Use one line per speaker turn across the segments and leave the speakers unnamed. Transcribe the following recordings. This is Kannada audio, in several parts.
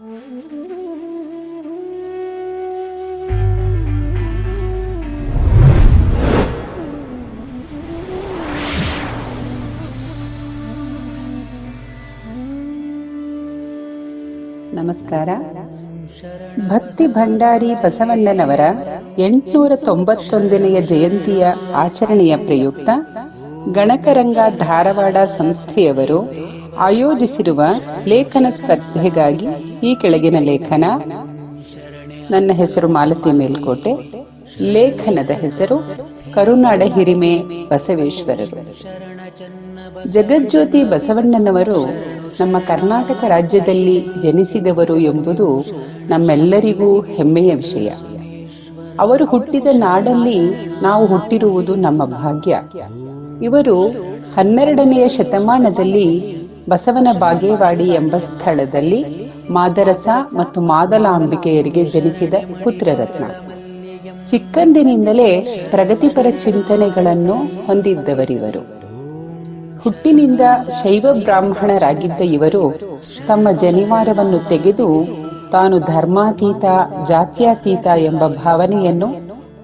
ನಮಸ್ಕಾರ. ಭಕ್ತಿ ಭಂಡಾರಿ ಬಸವಣ್ಣನವರ ಎಂಟುನೂರ ತೊಂಬತ್ತೊಂದನೆಯ ಜಯಂತಿಯ ಆಚರಣೆಯ ಪ್ರಯುಕ್ತ ಗಣಕರಂಗ ಧಾರವಾಡ ಸಂಸ್ಥೆಯವರು ಆಯೋಜಿಸಿರುವ ಲೇಖನ ಸ್ಪರ್ಧೆಗಾಗಿ ಈ ಕೆಳಗಿನ ಲೇಖನ. ನನ್ನ ಹೆಸರು ಮಾಲತಿ ಮೇಲ್ಕೋಟೆ. ಲೇಖನದ ಹೆಸರು ಕರುನಾಡ ಹಿರಿಮೆ ಬಸವೇಶ್ವರರು. ಜಗಜ್ಯೋತಿ ಬಸವಣ್ಣನವರು ನಮ್ಮ ಕರ್ನಾಟಕ ರಾಜ್ಯದಲ್ಲಿ ಜನಿಸಿದವರು ಎಂಬುದು ನಮ್ಮೆಲ್ಲರಿಗೂ ಹೆಮ್ಮೆಯ ವಿಷಯ. ಅವರು ಹುಟ್ಟಿದ ನಾಡಲ್ಲಿ ನಾವು ಹುಟ್ಟಿರುವುದು ನಮ್ಮ ಭಾಗ್ಯ. ಇವರು ಹನ್ನೆರಡನೆಯ ಶತಮಾನದಲ್ಲಿ ಬಸವನ ಬಾಗೇವಾಡಿ ಎಂಬ ಸ್ಥಳದಲ್ಲಿ ಮಾದರಸ ಮತ್ತು ಮಾದಲಾಂಬಿಕೆಯರಿಗೆ ಜನಿಸಿದ ಪುತ್ರರತ್ನ. ಚಿಕ್ಕಂದಿನಿಂದಲೇ ಪ್ರಗತಿಪರ ಚಿಂತನೆಗಳನ್ನು ಹೊಂದಿದ್ದವರಿವರು. ಹುಟ್ಟಿನಿಂದ ಶೈವ ಬ್ರಾಹ್ಮಣರಾಗಿದ್ದ ಇವರು ತಮ್ಮ ಜನಿವಾರವನ್ನು ತೆಗೆದು ತಾನು ಧರ್ಮಾತೀತ, ಜಾತ್ಯಾತೀತ ಎಂಬ ಭಾವನೆಯನ್ನು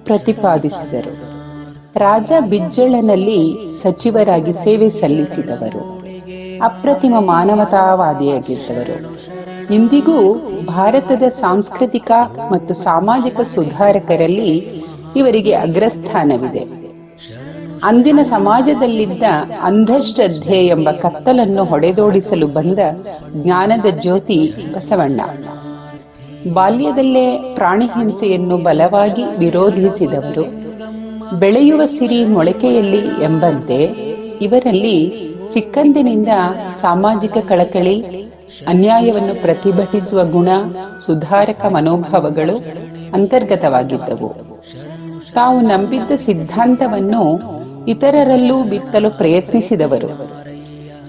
ಪ್ರತಿಪಾದಿಸಿದರು. ರಾಜ ಬಿಜ್ಜಳನಲ್ಲಿ ಸಚಿವರಾಗಿ ಸೇವೆ ಸಲ್ಲಿಸಿದವರು. ಅಪ್ರತಿಮ ಮಾನವತಾವಾದಿಯಾಗಿದ್ದವರು. ಇಂದಿಗೂ ಭಾರತದ ಸಾಂಸ್ಕೃತಿಕ ಮತ್ತು ಸಾಮಾಜಿಕ ಸುಧಾರಕರಲ್ಲಿ ಇವರಿಗೆ ಅಗ್ರಸ್ಥಾನವಿದೆ. ಅಂದಿನ ಸಮಾಜದಲ್ಲಿದ್ದ ಅಂಧಶ್ರದ್ಧೆ ಎಂಬ ಕತ್ತಲನ್ನು ಹೊಡೆದೋಡಿಸಲು ಬಂದ ಜ್ಞಾನದ ಜ್ಯೋತಿ ಬಸವಣ್ಣ. ಬಾಲ್ಯದಲ್ಲೇ ಪ್ರಾಣಿ ಹಿಂಸೆಯನ್ನು ಬಲವಾಗಿ ವಿರೋಧಿಸಿದವರು. ಬೆಳೆಯುವ ಸಿರಿ ಮೊಳಕೆಯಲ್ಲಿ ಎಂಬಂತೆ ಇವರಲ್ಲಿ ಚಿಕ್ಕಂದಿನಿಂದ ಸಾಮಾಜಿಕ ಕಳಕಳಿ, ಅನ್ಯಾಯವನ್ನು ಪ್ರತಿಭಟಿಸುವ ಗುಣ, ಸುಧಾರಕ ಮನೋಭಾವಗಳು ಅಂತರ್ಗತವಾಗಿದ್ದವು. ತಾವು ನಂಬಿದ್ದ ಸಿದ್ಧಾಂತವನ್ನು ಇತರರಲ್ಲೂ ಬಿತ್ತಲು ಪ್ರಯತ್ನಿಸಿದವರು.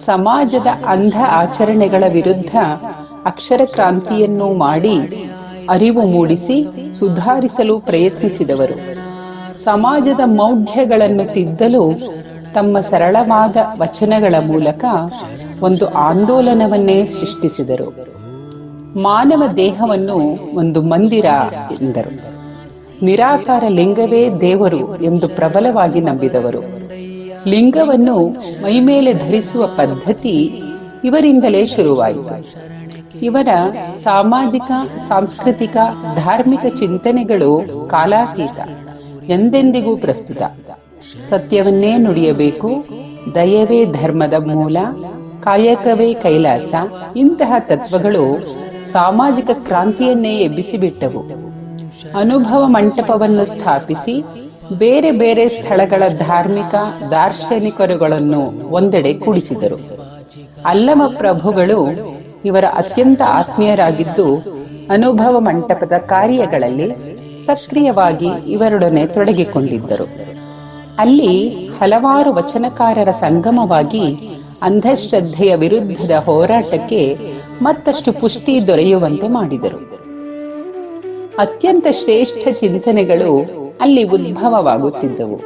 ಸಮಾಜದ ಅಂಧ ಆಚರಣೆಗಳ ವಿರುದ್ಧ ಅಕ್ಷರ ಕ್ರಾಂತಿಯನ್ನು ಮಾಡಿ ಅರಿವು ಮೂಡಿಸಿ ಸುಧಾರಿಸಲು ಪ್ರಯತ್ನಿಸಿದವರು. ಸಮಾಜದ ಮೌಢ್ಯಗಳನ್ನು ತಿದ್ದಲು ತಮ್ಮ ಸರಳವಾದ ವಚನಗಳ ಮೂಲಕ ಒಂದು ಆಂದೋಲನವನ್ನೇ ಸೃಷ್ಟಿಸಿದರು. ಮಾನವ ದೇಹವನ್ನು ಒಂದು ಮಂದಿರ ಎಂದರು. ನಿರಾಕಾರ ಲಿಂಗವೇ ದೇವರು ಎಂದು ಪ್ರಬಲವಾಗಿ ನಂಬಿದವರು. ಲಿಂಗವನ್ನು ಮೈಮೇಲೆ ಧರಿಸುವ ಪದ್ಧತಿ ಇವರಿಂದಲೇ ಶುರುವಾಯಿತು. ಇವರ ಸಾಮಾಜಿಕ, ಸಾಂಸ್ಕೃತಿಕ, ಧಾರ್ಮಿಕ ಚಿಂತನೆಗಳು ಕಾಲಾತೀತ, ಎಂದೆಂದಿಗೂ ಪ್ರಸ್ತುತ. ಸತ್ಯವನ್ನೇ ನುಡಿಯಬೇಕು. ದಯವೇ ಧರ್ಮದ ಮೂಲ, ಕಾಯಕವೇ ಕೈಲಾಸ. ಇಂತಹ ತತ್ವಗಳು ಸಾಮಾಜಿಕ ಕ್ರಾಂತಿಯನ್ನೇ ಎಬ್ಬಿಸಿಬಿಟ್ಟವು. ಅನುಭವ ಮಂಟಪವನ್ನು ಸ್ಥಾಪಿಸಿ ಬೇರೆ ಬೇರೆ ಸ್ಥಳಗಳ ಧಾರ್ಮಿಕ, ದಾರ್ಶನಿಕರುಗಳನ್ನು ಒಂದೆಡೆ ಕೂಡಿಸಿದರು. ಅಲ್ಲಮ ಪ್ರಭುಗಳು ಇವರ ಅತ್ಯಂತ ಆತ್ಮೀಯರಾಗಿದ್ದು, ಅನುಭವ ಮಂಟಪದ ಕಾರ್ಯಗಳಲ್ಲಿ ಸಕ್ರಿಯವಾಗಿ ಇವರೊಡನೆ ತೊಡಗಿಕೊಂಡಿದ್ದರು. ಅಲ್ಲಿ ಹಲವಾರು ವಚನಕಾರರ ಸಂಗಮವಾಗಿ ಅಂಧಶ್ರದ್ಧೆಯ ವಿರುದ್ಧದ ಹೋರಾಟಕ್ಕೆ ಮತ್ತಷ್ಟು ಪುಷ್ಟಿ ದೊರೆಯುವಂತೆ ಮಾಡಿದರು. ಅತ್ಯಂತ ಶ್ರೇಷ್ಠ ಚಿಂತನೆಗಳು ಅಲ್ಲಿ ಉದ್ಭವವಾಗುತ್ತಿದ್ದವು.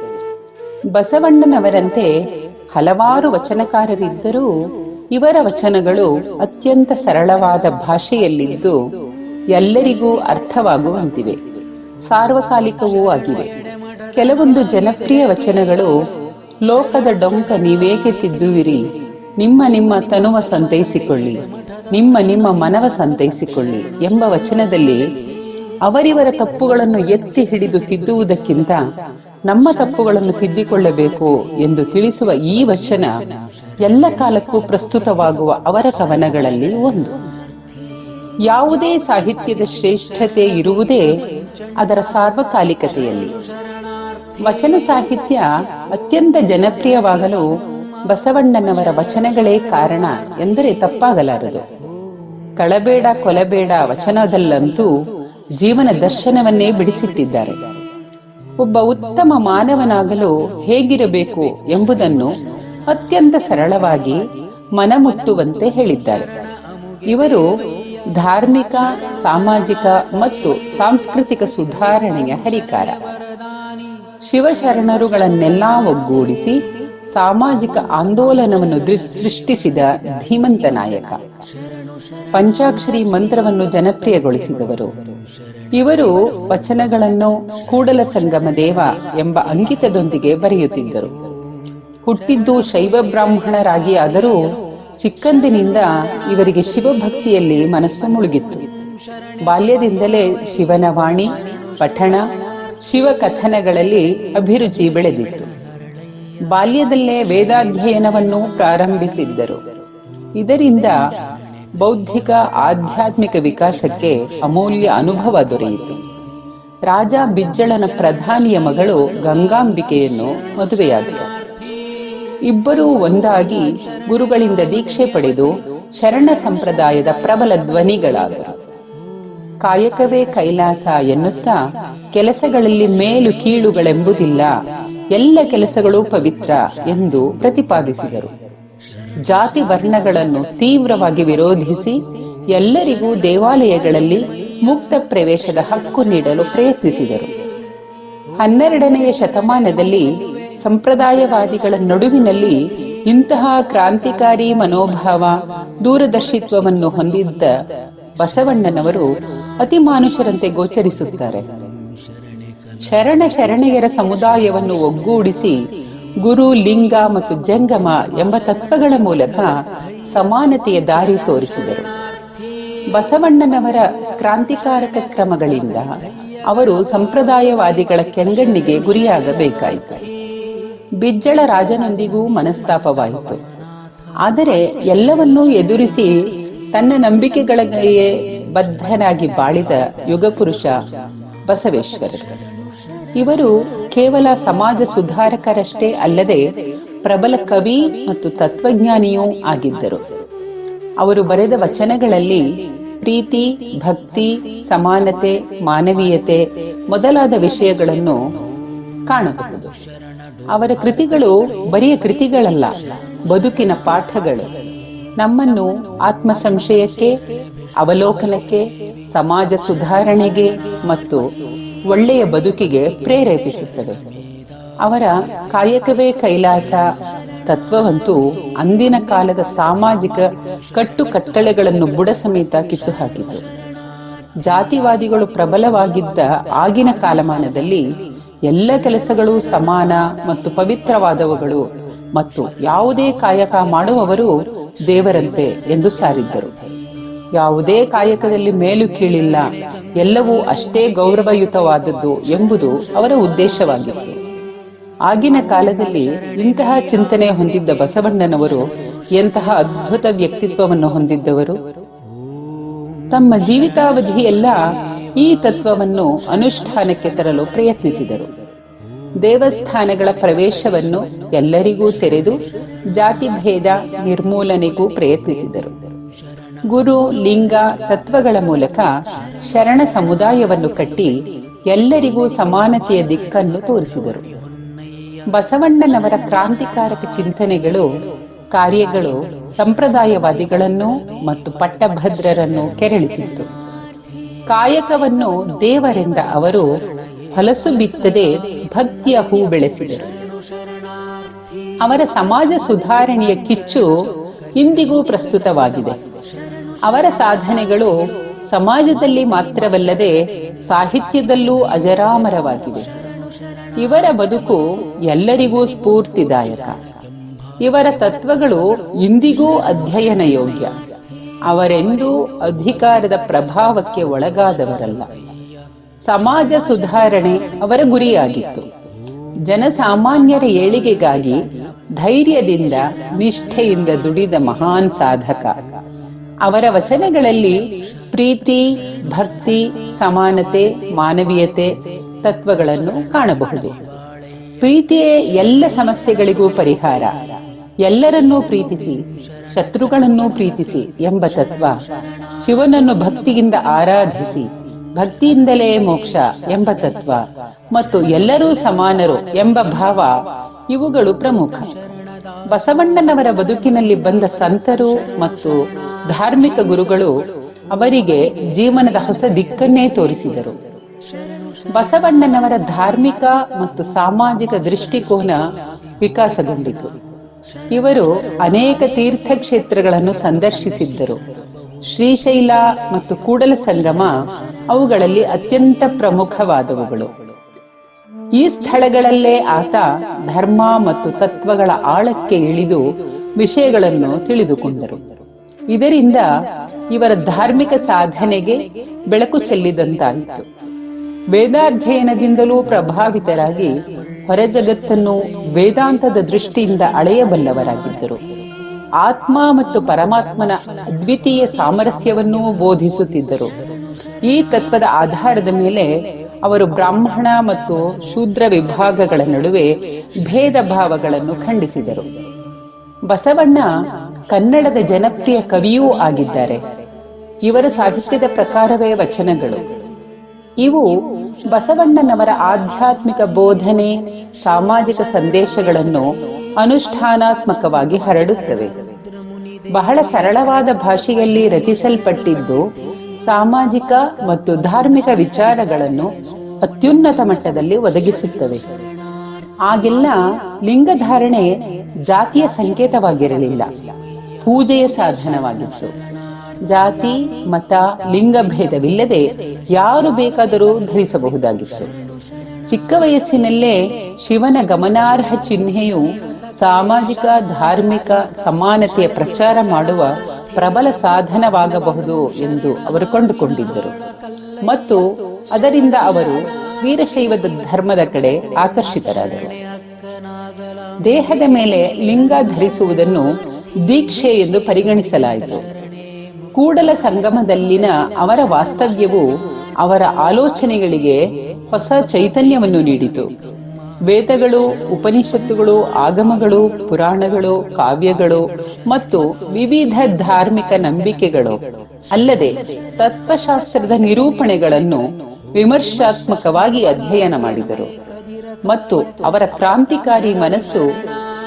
ಬಸವಣ್ಣನವರಂತೆ ಹಲವಾರು ವಚನಕಾರರಿದ್ದರೂ ಇವರ ವಚನಗಳು ಅತ್ಯಂತ ಸರಳವಾದ ಭಾಷೆಯಲ್ಲಿದ್ದು ಎಲ್ಲರಿಗೂ ಅರ್ಥವಾಗುವಂತಿವೆ. ಸಾರ್ವಕಾಲಿಕವೂ ಆಗಿವೆ. ಕೆಲವೊಂದು ಜನಪ್ರಿಯ ವಚನಗಳು, ಲೋಕದ ಡೊಂಕ ನೀವೇಕೆ ತಿದ್ದುವಿರಿ? ನಿಮ್ಮ ನಿಮ್ಮ ತನುವ ಸಂತೈಸಿಕೊಳ್ಳಿ, ನಿಮ್ಮ ನಿಮ್ಮ ಮನವ ಸಂತೈಸಿಕೊಳ್ಳಿ ಎಂಬ ವಚನದಲ್ಲಿ ಅವರಿವರ ತಪ್ಪುಗಳನ್ನು ಎತ್ತಿ ಹಿಡಿದು ತಿದ್ದುವುದಕ್ಕಿಂತ ನಮ್ಮ ತಪ್ಪುಗಳನ್ನು ತಿದ್ದಿಕೊಳ್ಳಬೇಕು ಎಂದು ತಿಳಿಸುವ ಈ ವಚನ ಎಲ್ಲ ಕಾಲಕ್ಕೂ ಪ್ರಸ್ತುತವಾಗುವ ಅವರ ಕವನಗಳಲ್ಲಿ ಒಂದು. ಯಾವುದೇ ಸಾಹಿತ್ಯದ ಶ್ರೇಷ್ಠತೆ ಇರುವುದೇ ಅದರ ಸಾರ್ವಕಾಲಿಕತೆಯಲ್ಲಿ. ವಚನ ಸಾಹಿತ್ಯ ಅತ್ಯಂತ ಜನಪ್ರಿಯವಾಗಲು ಬಸವಣ್ಣನವರ ವಚನಗಳೇ ಕಾರಣ ಎಂದರೆ ತಪ್ಪಾಗಲಾರದು. ಕಳಬೇಡ ಕೊಲಬೇಡ ವಚನದಲ್ಲಂತೂ ಜೀವನ ದರ್ಶನವನ್ನೇ ಬಿಡಿಸಿಟ್ಟಿದ್ದಾರೆ. ಒಬ್ಬ ಉತ್ತಮ ಮಾನವನಾಗಲು ಹೇಗಿರಬೇಕು ಎಂಬುದನ್ನು ಅತ್ಯಂತ ಸರಳವಾಗಿ ಮನಮುಟ್ಟುವಂತೆ ಹೇಳಿದ್ದಾರೆ. ಇವರು ಧಾರ್ಮಿಕ, ಸಾಮಾಜಿಕ ಮತ್ತು ಸಾಂಸ್ಕೃತಿಕ ಸುಧಾರಣೆಯ ಹರಿಕಾರ. ಶಿವಶರಣರುಗಳನ್ನೆಲ್ಲಾ ಒಗ್ಗೂಡಿಸಿ ಸಾಮಾಜಿಕ ಆಂದೋಲನವನ್ನು ಸೃಷ್ಟಿಸಿದ ಧೀಮಂತ ನಾಯಕ. ಪಂಚಾಕ್ಷರಿ ಮಂತ್ರವನ್ನು ಜನಪ್ರಿಯಗೊಳಿಸಿದವರು. ಇವರು ವಚನಗಳನ್ನು ಕೂಡಲ ಸಂಗಮ ದೇವ ಎಂಬ ಅಂಕಿತದೊಂದಿಗೆ ಬರೆಯುತ್ತಿದ್ದರು. ಹುಟ್ಟಿದ್ದು ಶೈವ ಬ್ರಾಹ್ಮಣರಾಗಿ ಆದರೂ ಚಿಕ್ಕಂದಿನಿಂದ ಇವರಿಗೆ ಶಿವಭಕ್ತಿಯಲ್ಲಿ ಮನಸ್ಸು ಮುಳುಗಿತ್ತು. ಬಾಲ್ಯದಿಂದಲೇ ಶಿವನ ವಾಣಿ, ಪಠಣ ಶಿವಕಥನಗಳಲ್ಲಿ ಅಭಿರುಚಿ ಬೆಳೆದಿತ್ತು. ಬಾಲ್ಯದಲ್ಲೇ ವೇದಾಧ್ಯಯನವನ್ನು ಪ್ರಾರಂಭಿಸಿದ್ದರು. ಇದರಿಂದ ಬೌದ್ಧಿಕ ಆಧ್ಯಾತ್ಮಿಕ ವಿಕಾಸಕ್ಕೆ ಅಮೂಲ್ಯ ಅನುಭವ ದೊರೆಯಿತು. ರಾಜ ಬಿಜ್ಜಳನ ಪ್ರಧಾನಿಯ ಮಗಳು ಗಂಗಾಂಬಿಕೆಯನ್ನು ಮದುವೆಯಾದರು ಇಬ್ಬರೂ ಒಂದಾಗಿ ಗುರುಗಳಿಂದ ದೀಕ್ಷೆ ಪಡೆದು ಶರಣ ಸಂಪ್ರದಾಯದ ಪ್ರಬಲ ಧ್ವನಿಗಳಾದರು. ಕಾಯಕವೇ ಕೈಲಾಸ ಎನ್ನುತ್ತಾ ಕೆಲಸಗಳಲ್ಲಿ ಮೇಲು ಕೀಳುಗಳೆಂಬುದಿಲ್ಲ. ಎಲ್ಲ ಕೆಲಸಗಳು ಪವಿತ್ರ ಎಂದು ಪ್ರತಿಪಾದಿಸಿದರು. ಜಾತಿ ವರ್ಣಗಳನ್ನು ತೀವ್ರವಾಗಿ ವಿರೋಧಿಸಿ ಎಲ್ಲರಿಗೂ ದೇವಾಲಯಗಳಲ್ಲಿ ಮುಕ್ತ ಪ್ರವೇಶದ ಹಕ್ಕು ನೀಡಲು ಪ್ರಯತ್ನಿಸಿದರು. ಹನ್ನೆರಡನೆಯ ಶತಮಾನದಲ್ಲಿ ಸಂಪ್ರದಾಯವಾದಿಗಳ ನಡುವಿನಲ್ಲಿ ಇಂತಹ ಕ್ರಾಂತಿಕಾರಿ ಮನೋಭಾವ, ದೂರದರ್ಶಿತ್ವವನ್ನು ಹೊಂದಿದ್ದ ಬಸವಣ್ಣನವರು ಅತಿ ಮಾನುಷರಂತೆ ಗೋಚರಿಸುತ್ತಾರೆ. ಶರಣ ಶರಣೆಯರ ಸಮುದಾಯವನ್ನು ಒಗ್ಗೂಡಿಸಿ ಗುರು, ಲಿಂಗ ಮತ್ತು ಜಂಗಮ ಎಂಬ ತತ್ವಗಳ ಮೂಲಕ ಸಮಾನತೆಯ ದಾರಿ ತೋರಿಸಿದರು. ಬಸವಣ್ಣನವರ ಕ್ರಾಂತಿಕಾರಕ ಕ್ರಮಗಳಿಂದ ಅವರು ಸಂಪ್ರದಾಯವಾದಿಗಳ ಕೆಂಗಣ್ಣಿಗೆ ಗುರಿಯಾಗಬೇಕಾಯಿತು. ಬಿಜ್ಜಳ ರಾಜನೊಂದಿಗೂ ಮನಸ್ತಾಪವಾಯಿತು. ಆದರೆ ಎಲ್ಲವನ್ನೂ ಎದುರಿಸಿ ತನ್ನ ನಂಬಿಕೆಗಳಿಗೆ ಬದ್ಧನಾಗಿ ಬಾಳಿದ ಯುಗಪುರುಷ ಬಸವೇಶ್ವರರು ಇವರು ಕೇವಲ ಸಮಾಜ ಸುಧಾರಕರಷ್ಟೇ ಅಲ್ಲದೆ ಪ್ರಬಲ ಕವಿ ಮತ್ತು ತತ್ವಜ್ಞಾನಿಯೂ ಆಗಿದ್ದರು. ಅವರು ಬರೆದ ವಚನಗಳಲ್ಲಿ ಪ್ರೀತಿ, ಭಕ್ತಿ, ಸಮಾನತೆ, ಮಾನವೀಯತೆ ಮೊದಲಾದ ವಿಷಯಗಳನ್ನು ಕಾಣಬಹುದು. ಅವರ ಕೃತಿಗಳು ಬರಿಯ ಕೃತಿಗಳಲ್ಲ, ಬದುಕಿನ ಪಾಠಗಳು. ನಮ್ಮನ್ನು ಆತ್ಮ ಸಂಶಯಕ್ಕೆ ಅವಲೋಕನಕ್ಕೆ, ಸಮಾಜ ಸುಧಾರಣೆಗೆ ಮತ್ತು ಒಳ್ಳೆಯ ಬದುಕಿಗೆ ಪ್ರೇರೇಪಿಸುತ್ತವೆ ಅವರ ಕಾಯಕವೇ ಕೈಲಾಸ ತತ್ವವಂತೂ ಅಂದಿನ ಕಾಲದ ಸಾಮಾಜಿಕ ಕಟ್ಟುಕಟ್ಟಳೆಗಳನ್ನು ಬುಡ ಸಮೇತ ಕಿತ್ತು ಹಾಕಿತು ಜಾತಿವಾದಿಗಳು ಪ್ರಬಲವಾಗಿದ್ದ ಆಗಿನ ಕಾಲಮಾನದಲ್ಲಿ ಎಲ್ಲ ಕೆಲಸಗಳು ಸಮಾನ ಮತ್ತು ಪವಿತ್ರವಾದವುಗಳು ಮತ್ತು ಯಾವುದೇ ಕಾಯಕ ಮಾಡುವವರು ದೇವರಂತೆ ಎಂದು ಸಾರಿದ್ದರು. ಯಾವುದೇ ಕಾಯಕದಲ್ಲಿ ಮೇಲು ಕೀಳಿಲ್ಲ, ಎಲ್ಲವೂ ಅಷ್ಟೇ ಗೌರವಯುತವಾದದ್ದು ಎಂಬುದು ಅವರ ಉದ್ದೇಶವಾಗಿತ್ತು. ಆಗಿನ ಕಾಲದಲ್ಲಿ ಇಂತಹ ಚಿಂತನೆ ಹೊಂದಿದ್ದ ಬಸವಣ್ಣನವರು ಎಂತಹ ಅದ್ಭುತ ವ್ಯಕ್ತಿತ್ವವನ್ನು ಹೊಂದಿದ್ದವರು? ತಮ್ಮ ಜೀವಿತಾವಧಿಯೆಲ್ಲ ಈ ತತ್ವವನ್ನು ಅನುಷ್ಠಾನಕ್ಕೆ ತರಲು ಪ್ರಯತ್ನಿಸಿದರು. ದೇವಸ್ಥಾನಗಳ ಪ್ರವೇಶವನ್ನು ಎಲ್ಲರಿಗೂ ತೆರೆದು ಜಾತಿ ಭೇದ ನಿರ್ಮೂಲನೆಗೂ ಪ್ರಯತ್ನಿಸಿದರು. ಗುರು, ಲಿಂಗ, ತತ್ವಗಳ ಮೂಲಕ ಶರಣ ಸಮುದಾಯವನ್ನು ಕಟ್ಟಿ ಎಲ್ಲರಿಗೂ ಸಮಾನತೆಯ ದಿಕ್ಕನ್ನು ತೋರಿಸಿದರು. ಬಸವಣ್ಣನವರ ಕ್ರಾಂತಿಕಾರಕ ಚಿಂತನೆಗಳು, ಕಾರ್ಯಗಳು ಸಂಪ್ರದಾಯವಾದಿಗಳನ್ನು ಮತ್ತು ಪಟ್ಟಭದ್ರರನ್ನು ಕೆರಳಿಸಿತ್ತು. ಕಾಯಕವನ್ನು ದೇವರೆಂದ ಅವರು ಹೊಲಸು ಬಿತ್ತದೆ, ಭಕ್ತಿಯ ಹೂ ಬೆಳೆಸಿದರು ಅವರ ಸಮಾಜ ಸುಧಾರಣೆಯ ಕಿಚ್ಚು ಇಂದಿಗೂ ಪ್ರಸ್ತುತವಾಗಿದೆ. ಅವರ ಸಾಧನೆಗಳು ಸಮಾಜದಲ್ಲಿ ಮಾತ್ರವಲ್ಲದೆ ಸಾಹಿತ್ಯದಲ್ಲೂ ಅಜರಾಮರವಾಗಿವೆ ಇವರ ಬದುಕು ಎಲ್ಲರಿಗೂ ಸ್ಫೂರ್ತಿದಾಯಕ. ಇವರ ತತ್ವಗಳು ಇಂದಿಗೂ ಅಧ್ಯಯನ ಯೋಗ್ಯ. ಅವರೆಂದೂ ಅಧಿಕಾರದ ಪ್ರಭಾವಕ್ಕೆ ಒಳಗಾದವರಲ್ಲ. ಸಮಾಜ ಸುಧಾರಣೆ ಅವರ ಗುರಿಯಾಗಿತ್ತು. ಜನಸಾಮಾನ್ಯರ ಏಳಿಗೆಗಾಗಿ ಧೈರ್ಯದಿಂದ, ನಿಷ್ಠೆಯಿಂದ ದುಡಿದ ಮಹಾನ್ ಸಾಧಕ. ಅವರ ವಚನಗಳಲ್ಲಿ ಪ್ರೀತಿ, ಭಕ್ತಿ, ಸಮಾನತೆ, ಮಾನವೀಯತೆ ತತ್ವಗಳನ್ನು ಕಾಣಬಹುದು. ಪ್ರೀತಿಯೇ ಎಲ್ಲ ಸಮಸ್ಯೆಗಳಿಗೂ ಪರಿಹಾರ. ಎಲ್ಲರನ್ನೂ ಪ್ರೀತಿಸಿ, ಶತ್ರುಗಳನ್ನೂ ಪ್ರೀತಿಸಿ ಎಂಬ ತತ್ವ ಶಿವನನ್ನು ಭಕ್ತಿಯಿಂದ ಆರಾಧಿಸಿ ಭಕ್ತಿಯಿಂದಲೇ ಮೋಕ್ಷ ಎಂಬ ತತ್ವ. ಮತ್ತು ಎಲ್ಲರೂ ಸಮಾನರು ಎಂಬ ಭಾವ ಇವುಗಳು ಪ್ರಮುಖ. ಬಸವಣ್ಣನವರ ಬದುಕಿನಲ್ಲಿ ಬಂದ ಸಂತರು ಮತ್ತು ಧಾರ್ಮಿಕ ಗುರುಗಳು ಅವರಿಗೆ ಜೀವನದ ಹೊಸ ದಿಕ್ಕನ್ನೇ ತೋರಿಸಿದರು. ಬಸವಣ್ಣನವರ ಧಾರ್ಮಿಕ ಮತ್ತು ಸಾಮಾಜಿಕ ದೃಷ್ಟಿಕೋನ ವಿಕಾಸಗೊಂಡಿತು. ಇವರು ಅನೇಕ ತೀರ್ಥಕ್ಷೇತ್ರಗಳನ್ನು ಸಂದರ್ಶಿಸಿದ್ದರು. ಶ್ರೀಶೈಲ ಮತ್ತು ಕೂಡಲ ಸಂಗಮ ಅವುಗಳಲ್ಲಿ ಅತ್ಯಂತ ಪ್ರಮುಖವಾದವುಗಳು. ಈ ಸ್ಥಳಗಳಲ್ಲೇ ಆತ ಧರ್ಮ ಮತ್ತು ತತ್ವಗಳ ಆಳಕ್ಕೆ ಇಳಿದು ವಿಷಯಗಳನ್ನು ತಿಳಿದುಕೊಂಡರು. ಇದರಿಂದ ಇವರ ಧಾರ್ಮಿಕ ಸಾಧನೆಗೆ ಬೆಳಕು ಚೆಲ್ಲಿದಂತಾಯಿತು. ವೇದಾಧ್ಯಯನದಿಂದಲೂ ಪ್ರಭಾವಿತರಾಗಿ ಹೊರ ಜಗತ್ತನ್ನು ವೇದಾಂತದ ದೃಷ್ಟಿಯಿಂದ ಅಳೆಯಬಲ್ಲವರಾಗಿದ್ದರು. ಆತ್ಮ ಮತ್ತು ಪರಮಾತ್ಮನ ಅದ್ವಿತೀಯ ಸಾಮರಸ್ಯವನ್ನೂ ಬೋಧಿಸುತ್ತಿದ್ದರು. ಈ ತತ್ವದ ಆಧಾರದ ಮೇಲೆ ಅವರು ಬ್ರಾಹ್ಮಣ ಮತ್ತು ಶೂದ್ರ ವಿಭಾಗಗಳ ನಡುವೆ ಭೇದ ಭಾವಗಳನ್ನು ಖಂಡಿಸಿದರು. ಬಸವಣ್ಣ ಕನ್ನಡದ ಜನಪ್ರಿಯ ಕವಿಯೂ ಆಗಿದ್ದಾರೆ. ಇವರ ಸಾಹಿತ್ಯದ ಪ್ರಕಾರವೇ ವಚನಗಳು. ಇವು ಬಸವಣ್ಣನವರ ಆಧ್ಯಾತ್ಮಿಕ ಬೋಧನೆ, ಸಾಮಾಜಿಕ ಸಂದೇಶಗಳನ್ನು ಅನುಷ್ಠಾನಾತ್ಮಕವಾಗಿ ಹರಡುತ್ತವೆ. ಬಹಳ ಸರಳವಾದ ಭಾಷೆಯಲ್ಲಿ ರಚಿಸಲ್ಪಟ್ಟಿದ್ದು ಸಾಮಾಜಿಕ ಮತ್ತು ಧಾರ್ಮಿಕ ವಿಚಾರಗಳನ್ನು ಅತ್ಯುನ್ನತ ಮಟ್ಟದಲ್ಲಿ ಒದಗಿಸುತ್ತವೆ. ಆಗೆಲ್ಲ ಲಿಂಗಧಾರಣೆ ಜಾತಿಯ ಸಂಕೇತವಾಗಿರಲಿಲ್ಲ. ಪೂಜೆಯ ಸಾಧನವಾಗಿತ್ತು. ಜಾತಿ, ಮತ ಲಿಂಗ ಭೇದವಿಲ್ಲದೆ ಯಾರು ಬೇಕಾದರೂ ಧರಿಸಬಹುದಾಗಿತ್ತು. ಚಿಕ್ಕ ವಯಸ್ಸಿನಲ್ಲೇ ಶಿವನ ಗಮನಾರ್ಹ ಚಿಹ್ನೆಯು ಸಾಮಾಜಿಕ, ಧಾರ್ಮಿಕ ಸಮಾನತೆಯ ಪ್ರಚಾರ ಮಾಡುವ ಪ್ರಬಲ ಸಾಧನವಾಗಬಹುದು ಎಂದು ಅವರು ಕಂಡುಕೊಂಡಿದ್ದರು. ಮತ್ತು ಅದರಿಂದ ಅವರು ವೀರಶೈವದ ಧರ್ಮದ ಕಡೆ ಆಕರ್ಷಿತರಾದರು. ದೇಹದ ಮೇಲೆ ಲಿಂಗ ಧರಿಸುವುದನ್ನು ದೀಕ್ಷೆ ಎಂದು ಪರಿಗಣಿಸಲಾಯಿತು. ಕೂಡಲ ಸಂಗಮದಲ್ಲಿನ ಅವರ ವಾಸ್ತವ್ಯವು ಅವರ ಆಲೋಚನೆಗಳಿಗೆ ಹೊಸ ಚೈತನ್ಯವನ್ನು ನೀಡಿತು. ವೇದಗಳು, ಉಪನಿಷತ್ತುಗಳು, ಆಗಮಗಳು, ಪುರಾಣಗಳು, ಕಾವ್ಯಗಳು ಮತ್ತು ವಿವಿಧ ಧಾರ್ಮಿಕ ನಂಬಿಕೆಗಳು, ಅಲ್ಲದೆ ತತ್ವಶಾಸ್ತ್ರದ ನಿರೂಪಣೆಗಳನ್ನು ವಿಮರ್ಶಾತ್ಮಕವಾಗಿ ಅಧ್ಯಯನ ಮಾಡಿದರು ಮತ್ತು ಅವರ ಕ್ರಾಂತಿಕಾರಿ ಮನಸ್ಸು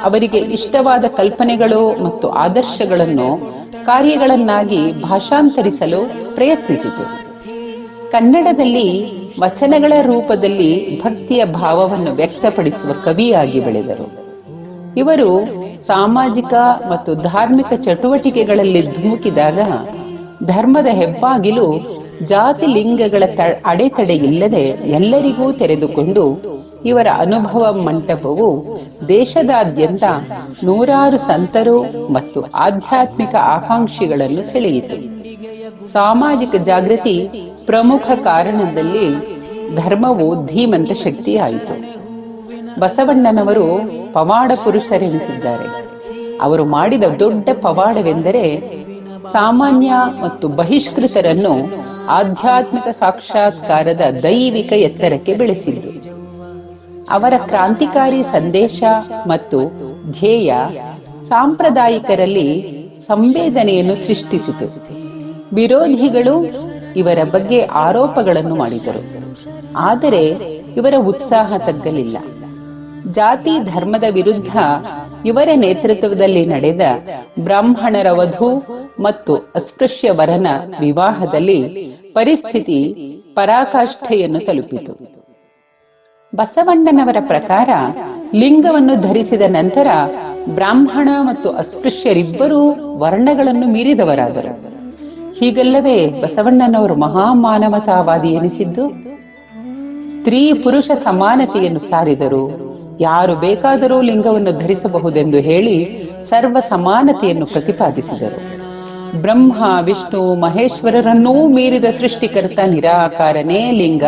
ಅವರಿಗೆ ಇಷ್ಟವಾದ ಕಲ್ಪನೆಗಳು ಮತ್ತು ಆದರ್ಶಗಳನ್ನು ಕಾರ್ಯಗಳನ್ನಾಗಿ ಭಾಷಾಂತರಿಸಲು ಪ್ರಯತ್ನಿಸಿತು. ಕನ್ನಡದಲ್ಲಿ ವಚನಗಳ ರೂಪದಲ್ಲಿ ಭಕ್ತಿಯ ಭಾವವನ್ನು ವ್ಯಕ್ತಪಡಿಸುವ ಕವಿಯಾಗಿ ಬೆಳೆದರು. ಇವರು ಸಾಮಾಜಿಕ ಮತ್ತು ಧಾರ್ಮಿಕ ಚಟುವಟಿಕೆಗಳಲ್ಲಿ ಧುಮುಕಿದಾಗ ಧರ್ಮದ ಹೆಬ್ಬಾಗಿಲು ಜಾತಿ ಲಿಂಗಗಳ ಅಡೆತಡೆ ಇಲ್ಲದೆ ಎಲ್ಲರಿಗೂ ತೆರೆದುಕೊಂಡು ಇವರ ಅನುಭವ ಮಂಟಪವು ದೇಶದಾದ್ಯಂತ ನೂರಾರು ಸಂತರು ಮತ್ತು ಆಧ್ಯಾತ್ಮಿಕ ಆಕಾಂಕ್ಷಿಗಳನ್ನು ಸೆಳೆಯಿತು. ಸಾಮಾಜಿಕ ಜಾಗೃತಿ ಪ್ರಮುಖ ಕಾರಣದಲ್ಲಿ ಧರ್ಮವು ಧೀಮಂತ ಶಕ್ತಿಯಾಯಿತು. ಬಸವಣ್ಣನವರು ಪವಾಡ ಪುರುಷರೆನಿಸಿದ್ದಾರೆ. ಅವರು ಮಾಡಿದ ದೊಡ್ಡ ಪವಾಡವೆಂದರೆ ಸಾಮಾನ್ಯ ಮತ್ತು ಬಹಿಷ್ಕೃತರನ್ನು ಆಧ್ಯಾತ್ಮಿಕ ಸಾಕ್ಷಾತ್ಕಾರದ ದೈವಿಕ ಎತ್ತರಕ್ಕೆ ಬೆಳೆಸಿದ್ದು. ಅವರ ಕ್ರಾಂತಿಕಾರಿ ಸಂದೇಶ ಮತ್ತು ಧ್ಯೇಯ ಸಾಂಪ್ರದಾಯಿಕರಲ್ಲಿ ಸಂವೇದನೆಯನ್ನು ಸೃಷ್ಟಿಸಿತು. ವಿರೋಧಿಗಳು ಇವರ ಬಗ್ಗೆ ಆರೋಪಗಳನ್ನು ಮಾಡಿದರು. ಆದರೆ ಇವರ ಉತ್ಸಾಹ ತಗ್ಗಲಿಲ್ಲ. ಜಾತಿ ಧರ್ಮದ ವಿರುದ್ಧ ಇವರ ನೇತೃತ್ವದಲ್ಲಿ ನಡೆದ ಬ್ರಾಹ್ಮಣರ ವಧು ಮತ್ತು ಅಸ್ಪೃಶ್ಯ ವರನ ವಿವಾಹದಲ್ಲಿ ಪರಿಸ್ಥಿತಿ ಪರಾಕಾಷ್ಠೆಯನ್ನು ತಲುಪಿತು. ಬಸವಣ್ಣನವರ ಪ್ರಕಾರ ಲಿಂಗವನ್ನು ಧರಿಸಿದ ನಂತರ ಬ್ರಾಹ್ಮಣ ಮತ್ತು ಅಸ್ಪೃಶ್ಯರಿಬ್ಬರೂ ವರ್ಣಗಳನ್ನು ಮೀರಿದವರಾದರು. ಹೀಗಲ್ಲವೇ ಬಸವಣ್ಣನವರು ಮಹಾಮಾನವತಾವಾದಿ ಎನಿಸಿದ್ದು? ಸ್ತ್ರೀ ಪುರುಷ ಸಮಾನತೆಯನ್ನು ಸಾರಿದರು ಯಾರು ಬೇಕಾದರೂ ಲಿಂಗವನ್ನು ಧರಿಸಬಹುದೆಂದು ಹೇಳಿ ಸರ್ವ ಸಮಾನತೆಯನ್ನು ಪ್ರತಿಪಾದಿಸಿದರು. ಬ್ರಹ್ಮ, ವಿಷ್ಣು, ಮಹೇಶ್ವರರನ್ನೂ ಮೀರಿದ ಸೃಷ್ಟಿಕರ್ತ ನಿರಾಕಾರನೇ ಲಿಂಗ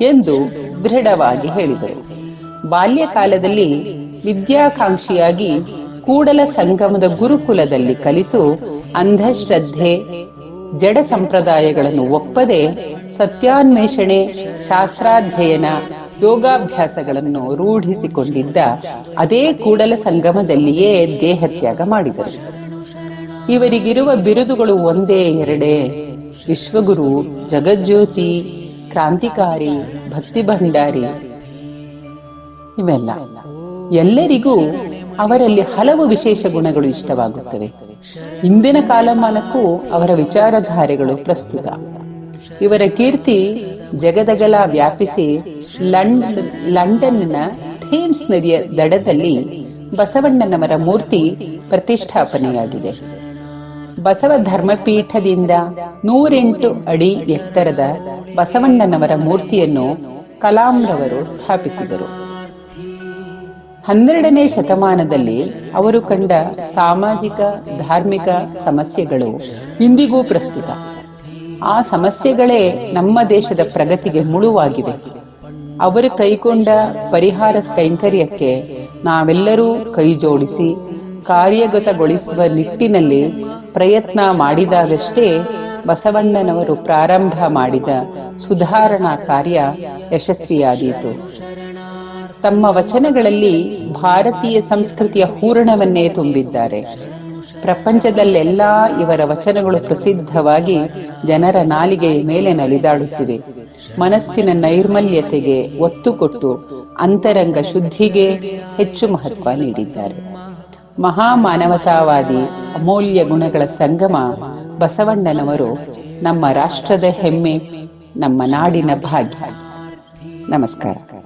ಎಂದು ದೃಢವಾಗಿ ಹೇಳಿದರು. ಬಾಲ್ಯಕಾಲದಲ್ಲಿ ವಿದ್ಯಾಕಾಂಕ್ಷಿಯಾಗಿ ಕೂಡಲ ಸಂಗಮದ ಗುರುಕುಲದಲ್ಲಿ ಕಲಿತು ಅಂಧಶ್ರದ್ಧೆ ಜಡ ಸಂಪ್ರದಾಯಗಳನ್ನು ಒಪ್ಪದೆ ಸತ್ಯಾನ್ವೇಷಣೆ, ಶಾಸ್ತ್ರಾಧ್ಯಯನ, ಯೋಗಾಭ್ಯಾಸಗಳನ್ನು ರೂಢಿಸಿಕೊಂಡಿದ್ದ ಅದೇ ಕೂಡಲ ಸಂಗಮದಲ್ಲಿಯೇ ದೇಹತ್ಯಾಗ ಮಾಡಿದರು. ಇವರಿಗಿರುವ ಬಿರುದುಗಳು ಒಂದೇ ಎರಡೇ. ವಿಶ್ವಗುರು, ಜಗಜ್ಯೋತಿ, ಕ್ರಾಂತಿಕಾರಿ, ಭಕ್ತಿ ಭಂಡಾರಿ, ಇವೆಲ್ಲ. ಎಲ್ಲರಿಗೂ ಅವರಲ್ಲಿ ಹಲವು ವಿಶೇಷ ಗುಣಗಳು ಇಷ್ಟವಾಗುತ್ತವೆ. ಇಂದಿನ ಕಾಲಮಾನಕ್ಕೂ ಅವರ ವಿಚಾರಧಾರೆಗಳು ಪ್ರಸ್ತುತ. ಇವರ ಕೀರ್ತಿ ಜಗದಗಲ ವ್ಯಾಪಿಸಿ ಲಂಡನ್ ಲಂಡನ್ನ ಥೇಮ್ಸ್ ನದಿಯ ದಡದಲ್ಲಿ ಬಸವಣ್ಣನವರ ಮೂರ್ತಿ ಪ್ರತಿಷ್ಠಾಪನೆಯಾಗಿದೆ. ಬಸವ ಧರ್ಮಪೀಠದಿಂದ ನೂರೆಂಟು ಅಡಿ ಎತ್ತರದ ಬಸವಣ್ಣನವರ ಮೂರ್ತಿಯನ್ನು ಕಲಾಂರವರು ಸ್ಥಾಪಿಸಿದರು. ಹನ್ನೆರಡನೇ ಶತಮಾನದಲ್ಲಿ ಅವರು ಕಂಡ ಸಾಮಾಜಿಕ, ಧಾರ್ಮಿಕ ಸಮಸ್ಯೆಗಳು ಇಂದಿಗೂ ಪ್ರಸ್ತುತ. ಆ ಸಮಸ್ಯೆಗಳೇ ನಮ್ಮ ದೇಶದ ಪ್ರಗತಿಗೆ ಮುಳುವಾಗಿವೆ ಅವರು ಕೈಗೊಂಡ ಪರಿಹಾರ ಕೈಂಕರ್ಯಕ್ಕೆ ನಾವೆಲ್ಲರೂ ಕೈಜೋಡಿಸಿ ಕಾರ್ಯಗತಗೊಳಿಸುವ ನಿಟ್ಟಿನಲ್ಲಿ ಪ್ರಯತ್ನ ಮಾಡಿದಾಗಷ್ಟೇ ಬಸವಣ್ಣನವರು ಪ್ರಾರಂಭ ಮಾಡಿದ ಸುಧಾರಣಾ ಕಾರ್ಯ ಯಶಸ್ವಿಯಾದೀತು. ತಮ್ಮ ವಚನಗಳಲ್ಲಿ ಭಾರತೀಯ ಸಂಸ್ಕೃತಿಯ ಹೂರಣವನ್ನೇ ತುಂಬಿದ್ದಾರೆ. ಪ್ರಪಂಚದಲ್ಲೆಲ್ಲಾ ಇವರ ವಚನಗಳು ಪ್ರಸಿದ್ಧವಾಗಿ ಜನರ ನಾಲಿಗೆಯ ಮೇಲೆ ನಲಿದಾಡುತ್ತಿವೆ. ಮನಸ್ಸಿನ ನೈರ್ಮಲ್ಯತೆಗೆ ಒತ್ತು ಕೊಟ್ಟು ಅಂತರಂಗ ಶುದ್ಧಿಗೆ ಹೆಚ್ಚು ಮಹತ್ವ ನೀಡಿದ್ದಾರೆ. ಮಹಾಮಾನವತಾವಾದಿ ಅಮೂಲ್ಯ ಗುಣಗಳ ಸಂಗಮ ಬಸವಣ್ಣನವರು ನಮ್ಮ ರಾಷ್ಟ್ರದ ಹೆಮ್ಮೆ, ನಮ್ಮ ನಾಡಿನ ಭಾಗ್ಯ. ನಮಸ್ಕಾರ.